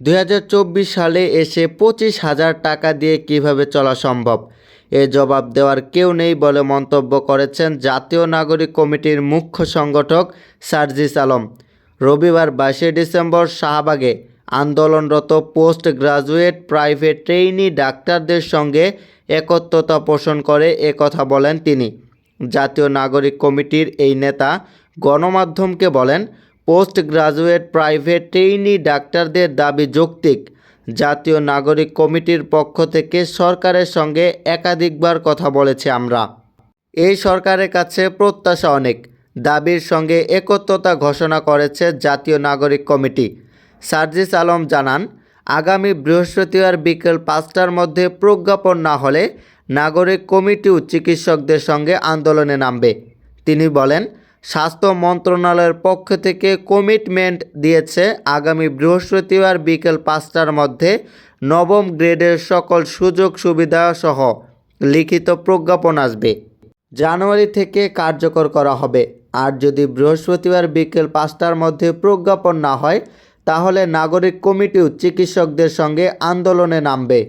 দুই হাজার চব্বিশ সালে এসে পঁচিশ হাজার টাকা দিয়ে কীভাবে চলা সম্ভব? এ জবাব দেওয়ার কেউ নেই বলে মন্তব্য করেছেন জাতীয় নাগরিক কমিটির মুখ্য সংগঠক সার্জিস আলম। রবিবার বাইশে ডিসেম্বর শাহবাগে আন্দোলনরত পোস্ট গ্রাজুয়েট প্রাইভেট ট্রেইনি ডাক্তারদের সঙ্গে একত্রতা পোষণ করে কথা বলেন তিনি। জাতীয় নাগরিক কমিটির এই নেতা গণমাধ্যমকে বলেন পোস্ট গ্রাজুয়েট প্রাইভেট ট্রেইনি ডাক্তারদের দাবি যৌক্তিক। জাতীয় নাগরিক কমিটির পক্ষ থেকে সরকারের সঙ্গে একাধিকবার কথা বলেছি আমরা। এই সরকারের কাছে প্রত্যাশা অনেক। দাবির সঙ্গে একত্রতা ঘোষণা করেছে জাতীয় নাগরিক কমিটি। সার্জিস আলম জানান, আগামী বৃহস্পতিবার বিকেল পাঁচটার মধ্যে প্রজ্ঞাপন না হলে নাগরিক কমিটিও চিকিৎসকদের সঙ্গে আন্দোলনে নামবে। তিনি বলেন স্বাস্থ্য মন্ত্রণালয়ের পক্ষ থেকে কমিটমেন্ট দিয়েছে আগামী বৃহস্পতিবার বিকেল পাঁচটার মধ্যে নবম গ্রেডের সকল সুযোগ সুবিধা সহ লিখিত প্রজ্ঞাপন আসবে। জানুয়ারি থেকে কার্যকর করা হবে। আর যদি বৃহস্পতিবার বিকেল পাঁচটার মধ্যে প্রজ্ঞাপন না হয়, তাহলে নাগরিক কমিটিও চিকিৎসকদের সঙ্গে আন্দোলনে নামবে।